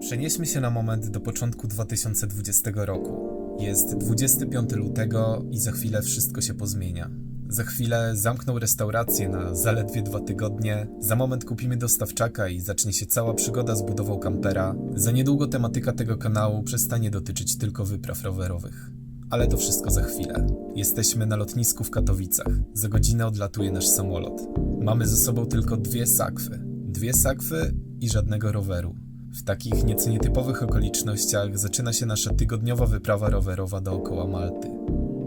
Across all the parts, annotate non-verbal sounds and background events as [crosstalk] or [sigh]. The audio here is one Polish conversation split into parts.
Przenieśmy się na moment do początku 2020 roku. Jest 25 lutego i za chwilę wszystko się pozmienia. Za chwilę zamkną restaurację na zaledwie dwa tygodnie, za moment kupimy dostawczaka i zacznie się cała przygoda z budową kampera. Za niedługo tematyka tego kanału przestanie dotyczyć tylko wypraw rowerowych. Ale to wszystko za chwilę. Jesteśmy na lotnisku w Katowicach. Za godzinę odlatuje nasz samolot. Mamy ze sobą tylko dwie sakwy. Dwie sakwy i żadnego roweru. W takich nieco nietypowych okolicznościach zaczyna się nasza tygodniowa wyprawa rowerowa dookoła Malty.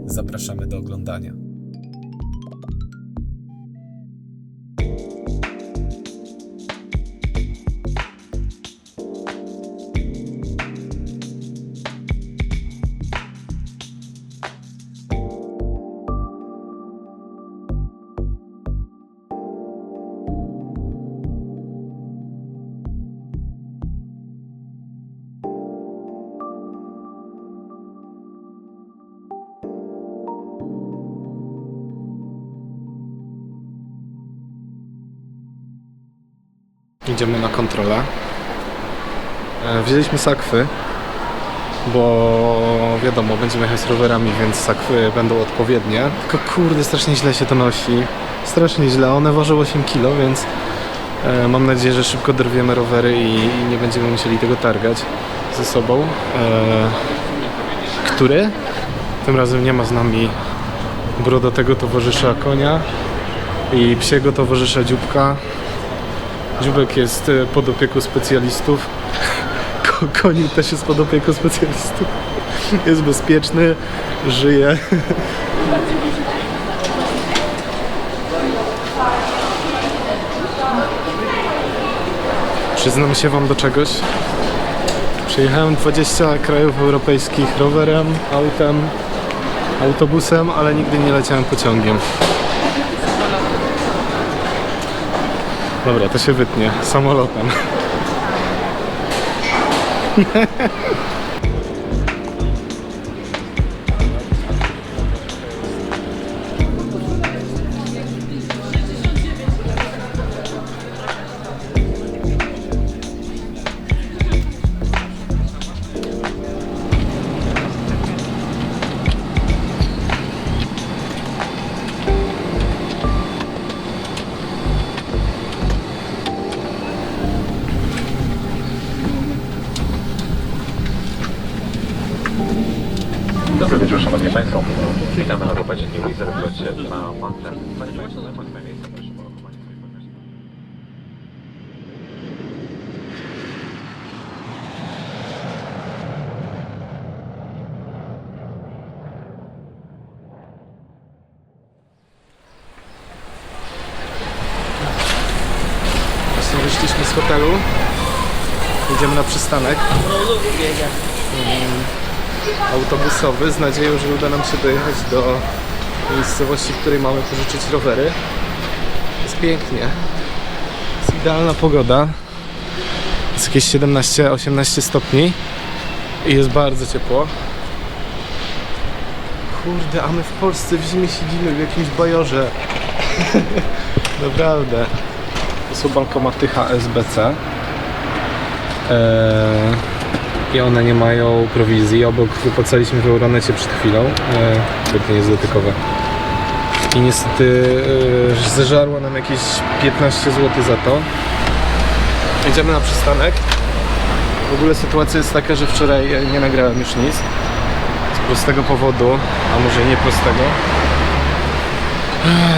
Zapraszamy do oglądania. Idziemy na kontrolę. E, Wzięliśmy sakwy, bo wiadomo, będziemy jechać rowerami, więc sakwy będą odpowiednie. Tylko kurde, strasznie źle się to nosi. Strasznie źle. One ważą 8 kg, więc e, mam nadzieję, że szybko dorwiemy rowery i, nie będziemy musieli tego targać ze sobą. E, który? Tym razem nie ma z nami brodatego towarzysza konia i psiego towarzysza dzióbka. Dziubek jest e, pod opieką specjalistów. [laughs] Ko- Konik też jest pod opieką specjalistów. Jest bezpieczny, żyje. [laughs] Przyznam się wam do czegoś. Przejechałem 20 krajów europejskich rowerem, autem, autobusem, ale nigdy nie leciałem pociągiem. Dobra, to się wytnie. Samolotem. [laughs] wyszliśmy z hotelu. Jedziemy na przystanek. Mm, Autobusowy z nadzieją, że uda nam się dojechać do miejscowości, w której mamy pożyczyć rowery. Jest pięknie. Jest idealna pogoda. Jest jakieś 17-18 stopni i jest bardzo ciepło. Kurde, a my w Polsce w zimie siedzimy w jakimś bajorze. [laughs] Naprawdę. Są bankomaty HSBC. Eee, I one nie mają prowizji. Obok wypłacaliśmy w Euronecie przed chwilą. Eee, Świetnie jest dotykowe. I niestety eee, zeżarło nam jakieś 15 zł za to. Idziemy na przystanek. W ogóle sytuacja jest taka, że wczoraj e, nie nagrałem już nic. Z prostego powodu, a może nie prostego.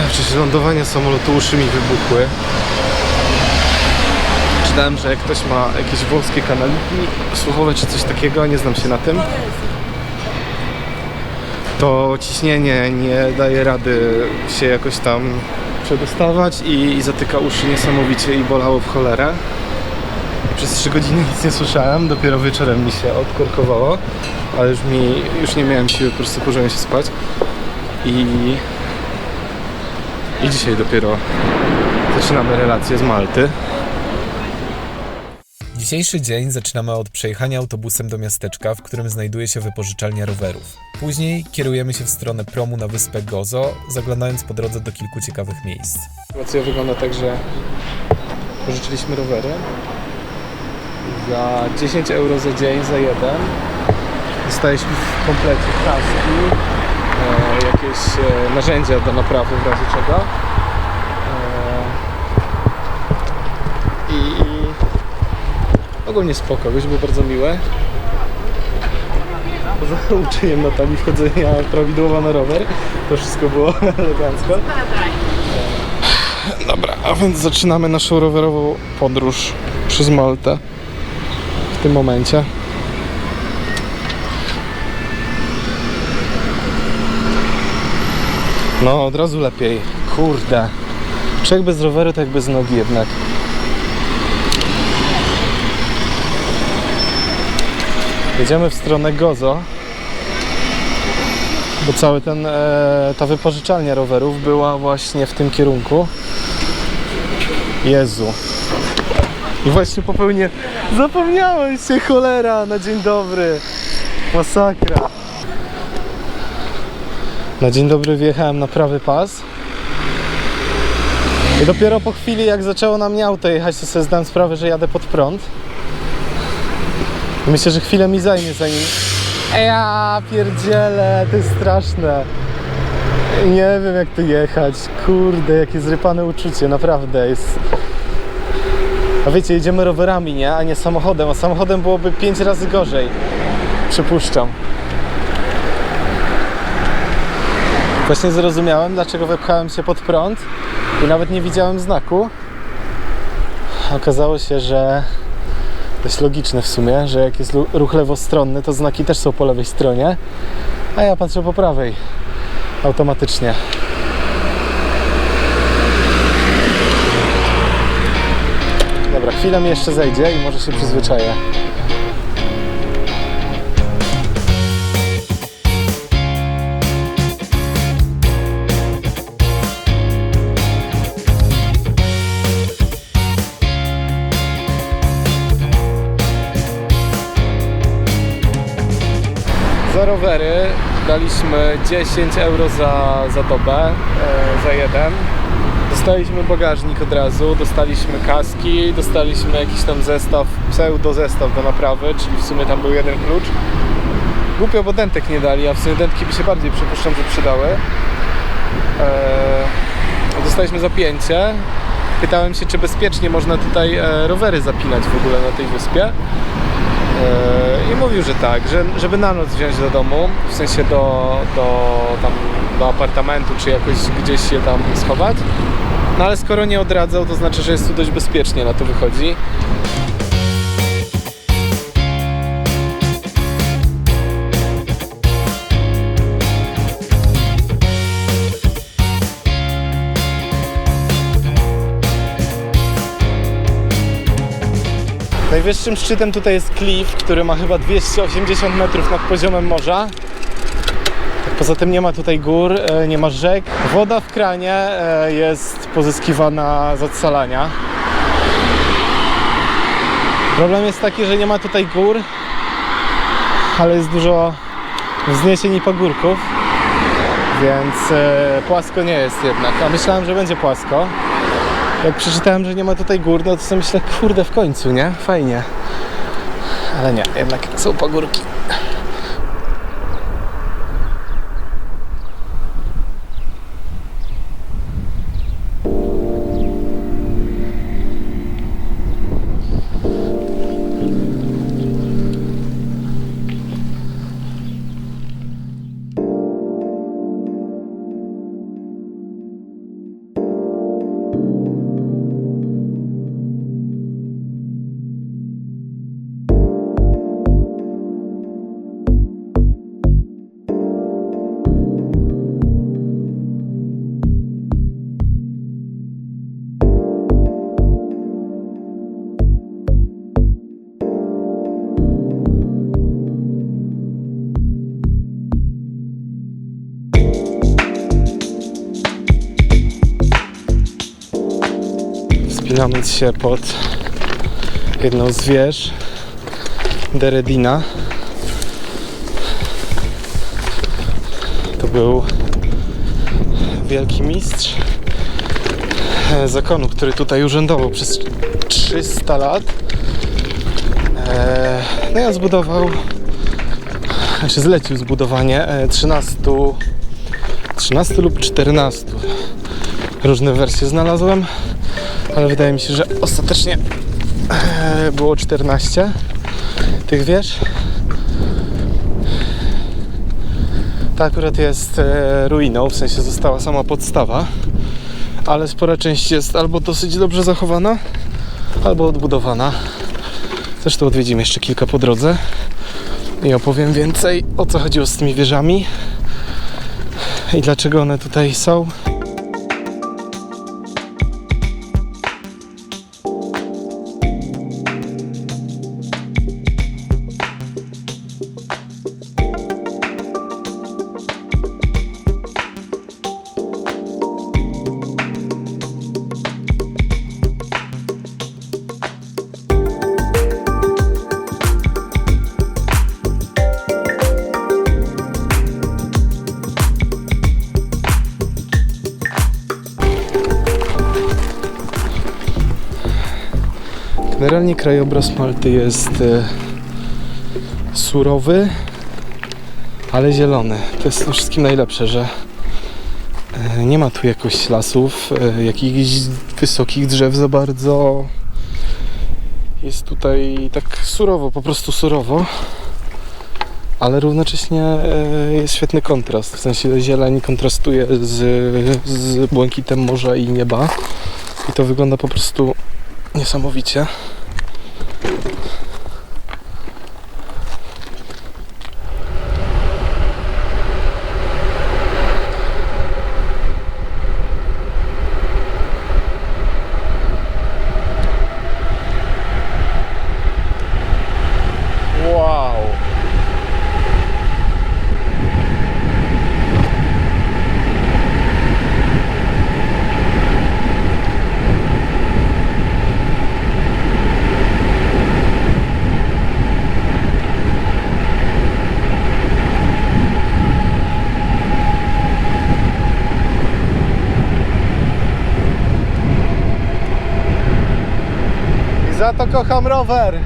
Przecież lądowania samolotu uszy mi wybuchły. Czytałem, że jak ktoś ma jakieś włoskie kanaliki słuchowe czy coś takiego, a nie znam się na tym, to ciśnienie nie daje rady się jakoś tam przedostawać i, i zatyka uszy niesamowicie i bolało w cholerę. Przez 3 godziny nic nie słyszałem, dopiero wieczorem mi się odkorkowało, ale już mi, już nie miałem siły, po prostu położyłem się spać i, i dzisiaj dopiero zaczynamy relację z Malty. Dzisiejszy dzień zaczynamy od przejechania autobusem do miasteczka, w którym znajduje się wypożyczalnia rowerów. Później kierujemy się w stronę promu na wyspę Gozo, zaglądając po drodze do kilku ciekawych miejsc. Sytuacja wygląda tak, że pożyczyliśmy rowery za 10 euro za dzień za jeden. Dostaliśmy w komplecie kaski, e, jakieś e, narzędzia do naprawy w razie czego. E, I ogólnie spoko, gość był bardzo miły. Poza [laughs] uczeniem Natalii wchodzenia prawidłowo na rower, to wszystko było [laughs] elegancko. Dobra, a więc zaczynamy naszą rowerową podróż przez Maltę w tym momencie. No, od razu lepiej. Kurde. Jak bez roweru, to jak bez nogi jednak. Jedziemy w stronę Gozo. Bo cały ten, e, ta wypożyczalnia rowerów była właśnie w tym kierunku. Jezu. I właśnie popełnię. Zapomniałem się, cholera, na dzień dobry. Masakra. Na dzień dobry wjechałem na prawy pas. I dopiero po chwili, jak zaczęło na mnie auto jechać, to sobie zdałem sprawę, że jadę pod prąd. Myślę, że chwilę mi zajmie zanim... Ja pierdzielę, to jest straszne. Nie wiem jak tu jechać. Kurde, jakie zrypane uczucie, naprawdę jest. A wiecie, jedziemy rowerami, nie? A nie samochodem. A samochodem byłoby 5 razy gorzej. Przypuszczam. Właśnie zrozumiałem, dlaczego wepchałem się pod prąd i nawet nie widziałem znaku. Okazało się, że dość logiczne w sumie, że jak jest ruch lewostronny, to znaki też są po lewej stronie, a ja patrzę po prawej automatycznie. Dobra, chwilę mi jeszcze zejdzie i może się przyzwyczaję. Rowery daliśmy 10 euro za, za dobę, e, za jeden. Dostaliśmy bagażnik od razu, dostaliśmy kaski, dostaliśmy jakiś tam zestaw, pseudo zestaw do naprawy, czyli w sumie tam był jeden klucz. Głupio, bo dentek nie dali, a w sumie dentki by się bardziej przypuszczam, że przydały. E, dostaliśmy zapięcie. Pytałem się, czy bezpiecznie można tutaj e, rowery zapinać w ogóle na tej wyspie. E, I mówił, że tak, że, żeby na noc wziąć do domu, w sensie do, do, tam, do apartamentu, czy jakoś gdzieś się tam schować. No ale skoro nie odradzał, to znaczy, że jest tu dość bezpiecznie na to wychodzi. Najwyższym szczytem tutaj jest klif, który ma chyba 280 metrów nad poziomem morza. Poza tym nie ma tutaj gór, e, nie ma rzek. Woda w kranie e, jest pozyskiwana z odsalania. Problem jest taki, że nie ma tutaj gór, ale jest dużo wzniesień i pagórków, więc e, płasko nie jest jednak. A myślałem, że będzie płasko. Jak przeczytałem, że nie ma tutaj gór, no to sobie myślę, kurde, w końcu, nie? Fajnie. Ale nie, jednak są pagórki. Wspinamy się pod jedną z wież Deredina. To był wielki mistrz e, zakonu, który tutaj urzędował przez 300 lat. No ja zbudował, znaczy zlecił zbudowanie e, 13, 13 lub 14. Różne wersje znalazłem, ale wydaje mi się, że ostatecznie e, było 14 tych wież. Ta akurat jest e, ruiną, w sensie została sama podstawa, ale spora część jest albo dosyć dobrze zachowana, albo odbudowana. Zresztą odwiedzimy jeszcze kilka po drodze i opowiem więcej o co chodziło z tymi wieżami i dlaczego one tutaj są. Generalnie krajobraz Malty jest e, surowy, ale zielony. To jest wszystkim najlepsze, że e, nie ma tu jakoś lasów, e, jakichś wysokich drzew za bardzo. Jest tutaj tak surowo, po prostu surowo. Ale równocześnie jest świetny kontrast, w sensie zieleń kontrastuje z, z błękitem morza i nieba i to wygląda po prostu niesamowicie. Wow! I za to kocham rower.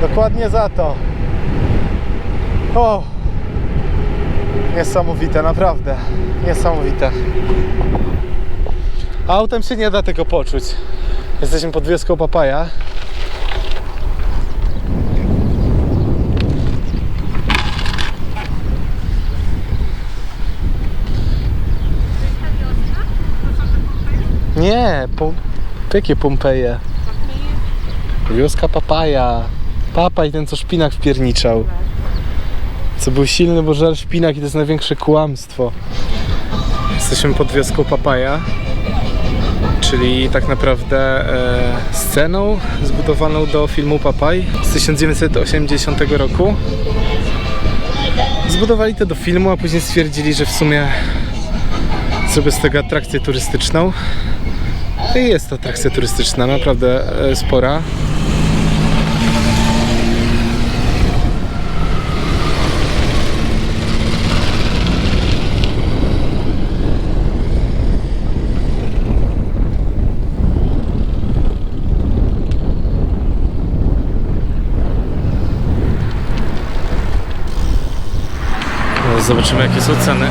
Dokładnie za to. O! Niesamowite, naprawdę. Niesamowite. Autem się nie da tego poczuć. Jesteśmy pod wioską Papaja. Nie, po, jakie Pompeje? Wioska Papaja. Papaj ten, co szpinak wpierniczał. Co był silny, bo żar szpinak i to jest największe kłamstwo. Jesteśmy pod wioską Papaja, czyli tak naprawdę e, sceną zbudowaną do filmu Papaj z 1980 roku. Zbudowali to do filmu, a później stwierdzili, że w sumie zrobię z tego atrakcję turystyczną. I jest to atrakcja turystyczna, naprawdę e, spora. No, Zobaczymy jakie są ceny.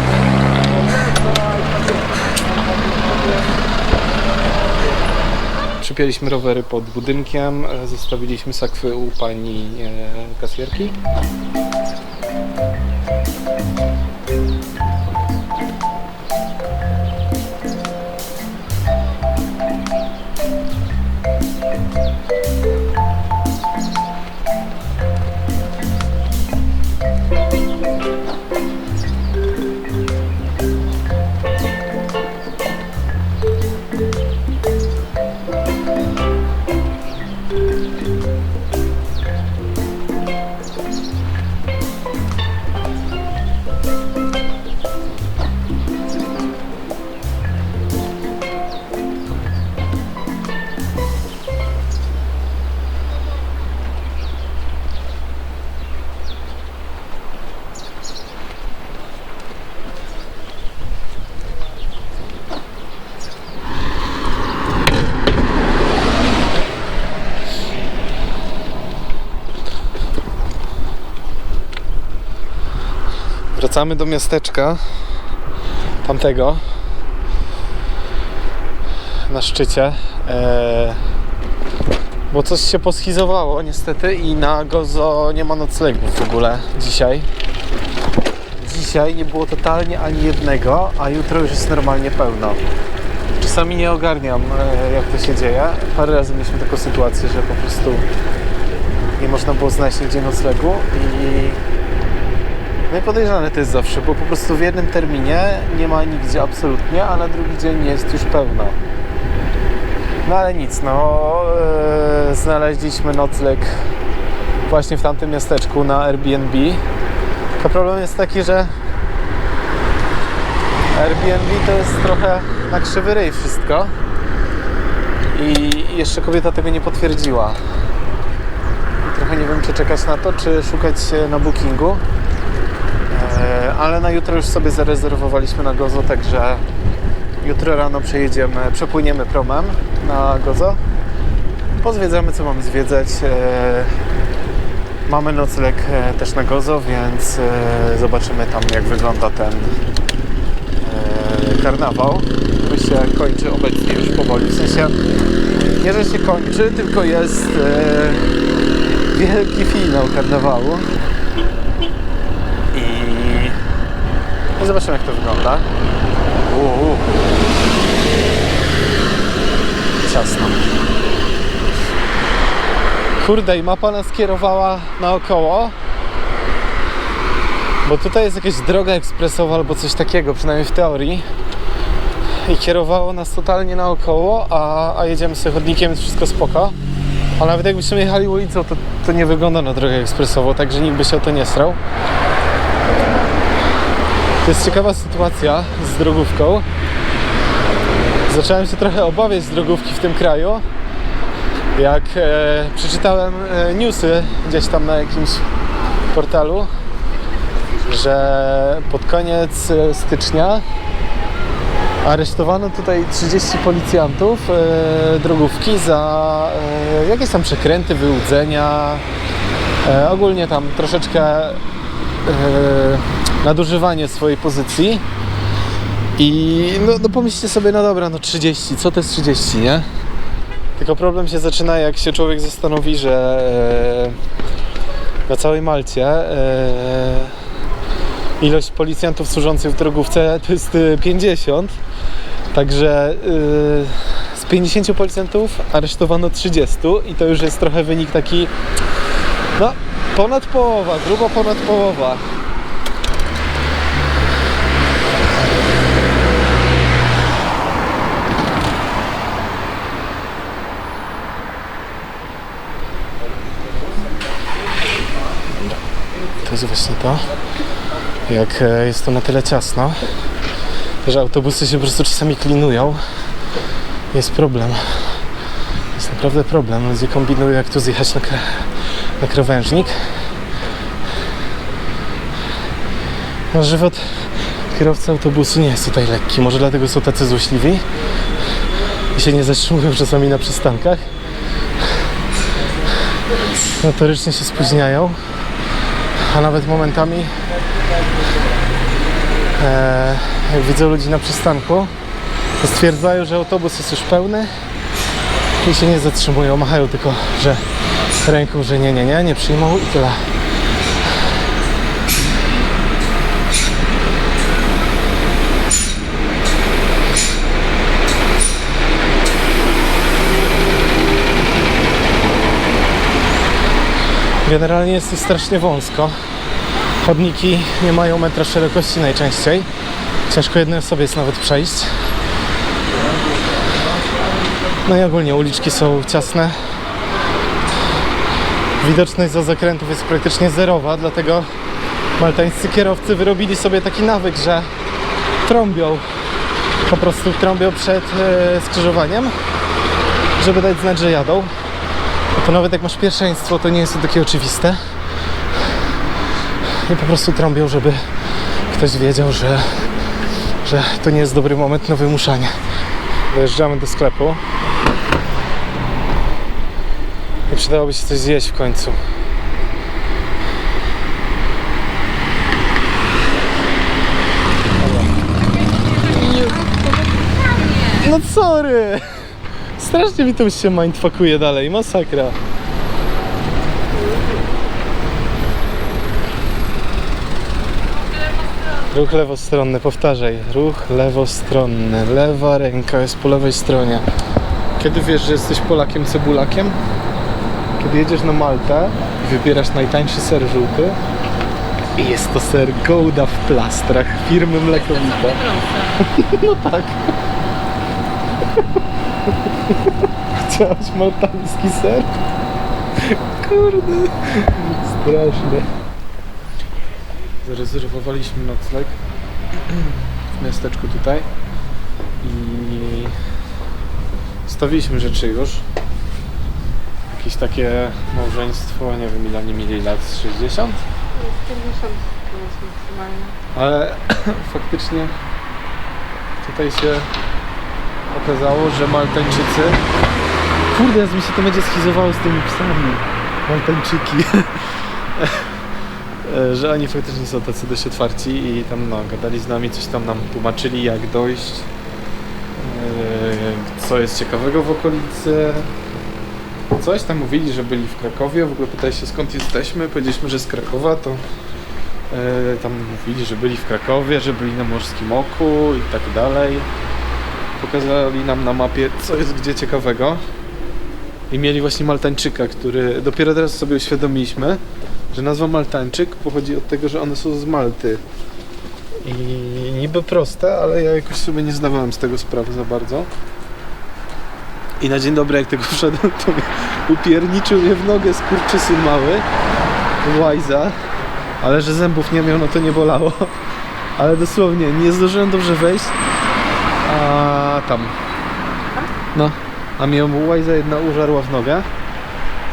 Przypięliśmy rowery pod budynkiem, zostawiliśmy sakwy u pani e, kasjerki. Wracamy do miasteczka tamtego na szczycie. E, bo coś się poschizowało niestety i na Gozo nie ma noclegów w ogóle dzisiaj. Dzisiaj nie było totalnie ani jednego, a jutro już jest normalnie pełno. Czasami nie ogarniam e, jak to się dzieje. Parę razy mieliśmy taką sytuację, że po prostu nie można było znaleźć nigdzie noclegu i no i podejrzane to jest zawsze, bo po prostu w jednym terminie nie ma nigdzie absolutnie, a na drugi dzień jest już pełno. No ale nic, no e, znaleźliśmy nocleg właśnie w tamtym miasteczku na Airbnb. To problem jest taki, że Airbnb to jest trochę na krzywy ryj wszystko i jeszcze kobieta tego nie potwierdziła. I trochę nie wiem, czy czekać na to, czy szukać na bookingu. E, ale na jutro już sobie zarezerwowaliśmy na Gozo, także jutro rano przejedziemy, przepłyniemy promem na Gozo. Pozwiedzamy, co mamy zwiedzać. E, Mamy nocleg e, też na Gozo, więc zobaczymy tam, jak wygląda ten karnawał, który się kończy obecnie już powoli. W sensie nie, że się kończy, tylko jest wielki finał karnawału. I, I zobaczymy, jak to wygląda. Uuu. Ciasno. Kurde, i mapa nas kierowała naokoło. Bo tutaj jest jakaś droga ekspresowa albo coś takiego, przynajmniej w teorii. I kierowało nas totalnie naokoło, a, a jedziemy sobie chodnikiem, jest wszystko spoko. A nawet jakbyśmy jechali ulicą, to, to nie wygląda na drogę ekspresową, także nikt by się o to nie strał. Jest ciekawa sytuacja z drogówką. Zacząłem się trochę obawiać z drogówki w tym kraju. Jak e, przeczytałem e, newsy gdzieś tam na jakimś portalu, że pod koniec e, stycznia aresztowano tutaj 30 policjantów e, drogówki za e, jakieś tam przekręty, wyłudzenia, e, ogólnie tam troszeczkę e, nadużywanie swojej pozycji. I no, no pomyślcie sobie, no dobra, no 30, co to jest 30, nie? Tylko problem się zaczyna, jak się człowiek zastanowi, że e, na całej Malcie e, ilość policjantów służących w drogówce to jest e, 50. Także e, z 50 policjantów aresztowano 30 i to już jest trochę wynik taki, no ponad połowa, grubo ponad połowa. To jest właśnie to, jak e, jest to na tyle ciasno, że autobusy się po prostu czasami klinują. Jest problem. Jest naprawdę problem. Ludzie kombinują, jak tu zjechać na, kra- na krawężnik. No, żywot kierowcy autobusu nie jest tutaj lekki. Może dlatego są tacy złośliwi i się nie zatrzymują czasami na przystankach. Notorycznie się spóźniają a nawet momentami. E, jak widzę ludzi na przystanku. To stwierdzają, że autobus jest już pełny i się nie zatrzymują, machają tylko, że ręką, że nie, nie, nie, nie przyjmą i tyle. Generalnie jest tu strasznie wąsko. Chodniki nie mają metra szerokości najczęściej. Ciężko jednej osobie jest nawet przejść. No i ogólnie uliczki są ciasne. Widoczność za zakrętów jest praktycznie zerowa, dlatego maltańscy kierowcy wyrobili sobie taki nawyk, że trąbią. Po prostu trąbią przed e, skrzyżowaniem, żeby dać znać, że jadą to nawet jak masz pierwszeństwo, to nie jest to takie oczywiste. I po prostu trąbią, żeby ktoś wiedział, że, że to nie jest dobry moment na wymuszanie. Dojeżdżamy do sklepu. I przydałoby się coś zjeść w końcu. Dobra. No sorry! Strasznie mi to się mindfuckuje dalej, masakra. Ruch lewostronny, powtarzaj. Ruch lewostronny. Lewa ręka jest po lewej stronie. Kiedy wiesz, że jesteś Polakiem cebulakiem? Kiedy jedziesz na Maltę i wybierasz najtańszy ser żółty i jest to ser Gouda w plastrach firmy Mlekowita. [laughs] No tak. [laughs] Chciałaś maltański ser? Kurde. Straszne. Zarezerwowaliśmy nocleg w miasteczku tutaj i stawiliśmy rzeczy już. Jakieś takie małżeństwo, nie wiem ile oni mieli lat, z 60? 50 to jest maksymalnie. Ale [clears throat] faktycznie tutaj się okazało, że Maltańczycy. Kurde, aż mi się to będzie schizowało z tymi psami. Maltańczyki. [laughs] E, że oni faktycznie są tacy dość otwarci i tam no, gadali z nami, coś tam nam tłumaczyli jak dojść, e, co jest ciekawego w okolicy. Coś tam mówili, że byli w Krakowie, w ogóle pytali się skąd jesteśmy, powiedzieliśmy, że z Krakowa, to E, tam mówili, że byli w Krakowie, że byli na Morskim Oku i tak dalej. Pokazali nam na mapie, co jest gdzie ciekawego. I mieli właśnie Maltańczyka, który dopiero teraz sobie uświadomiliśmy, że nazwa Maltańczyk pochodzi od tego, że one są z Malty. I niby proste, ale ja jakoś sobie nie zdawałem z tego sprawy za bardzo. I na dzień dobry, jak tego wszedłem, to upierniczył mnie w nogę skurczysyn mały. Łajza. Ale że zębów nie miał, no to nie bolało. Ale dosłownie, nie zdążyłem dobrze wejść. Tam. No. A mnie łajza jedna użarła w nogę.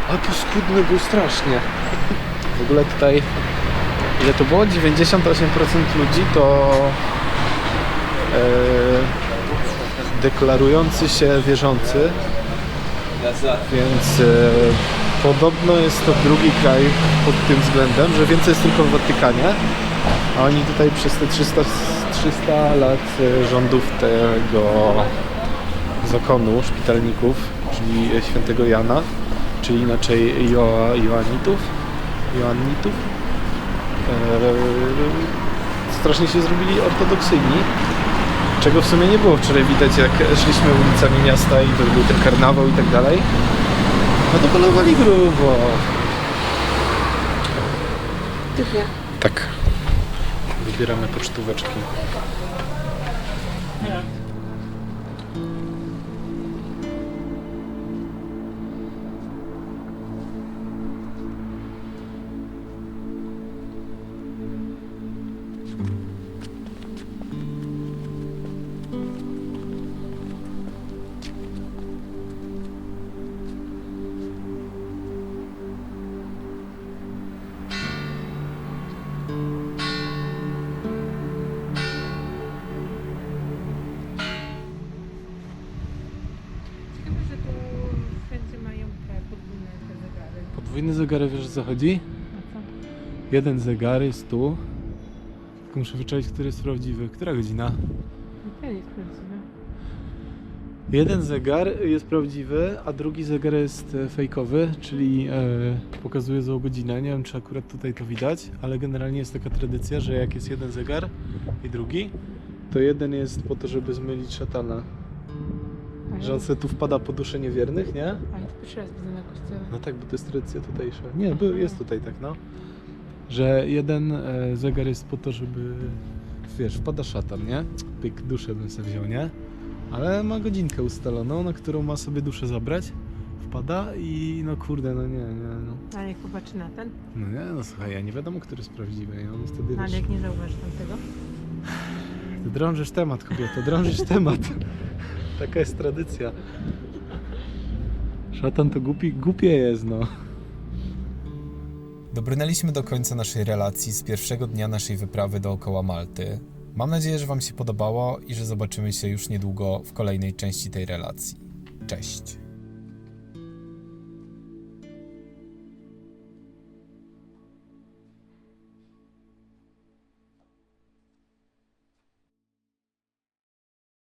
A paskudny był strasznie. W ogóle tutaj, ile to było? 98% ludzi to e, deklarujący się wierzący. Więc e, podobno jest to drugi kraj pod tym względem, że więcej jest tylko w Watykanie. A oni tutaj przez te 300, 300 lat e, rządów tego zakonu szpitalników, czyli świętego Jana, czyli inaczej jo, Joannitów, Joannitów, e, strasznie się zrobili ortodoksyjni. Czego w sumie nie było wczoraj widać, jak szliśmy ulicami miasta i to był ten karnawał i tak dalej. No to polowali grubo. Tychnie. Tak. Wybieramy pocztóweczki. Podwójny zegar, wiesz o co chodzi? A co? Jeden zegar jest tu. Tylko muszę wyczaić, który jest prawdziwy. Która godzina? Ten jest prawdziwy. Jeden zegar jest prawdziwy, a drugi zegar jest e, fejkowy, czyli e, pokazuje złą godzinę. Nie wiem, czy akurat tutaj to widać, ale generalnie jest taka tradycja, że jak jest jeden zegar i drugi, to jeden jest po to, żeby zmylić szatana. Że on sobie tu wpada po duszę niewiernych, nie? ale to pierwszy raz widzę na kościele. No tak, bo to jest tradycja tutejsza. Nie, by- jest tutaj tak, no. Że jeden e, zegar jest po to, żeby, wiesz, wpada szatan, nie? Pyk, duszę bym sobie wziął, nie? Ale ma godzinkę ustaloną, na którą ma sobie duszę zabrać. Wpada i no kurde, no nie, nie, no. Ale jak popatrzy na ten, No nie, no słuchaj, ja nie wiadomo, który jest prawdziwy i on wtedy, ale wiesz, jak nie zauważy tamtego, ty drążysz temat, kobieto, drążysz temat. [laughs] Taka jest tradycja. Szatan to głupi, głupie jest, no. Dobrnęliśmy do końca naszej relacji z pierwszego dnia naszej wyprawy dookoła Malty. Mam nadzieję, że Wam się podobało i że zobaczymy się już niedługo w kolejnej części tej relacji. Cześć!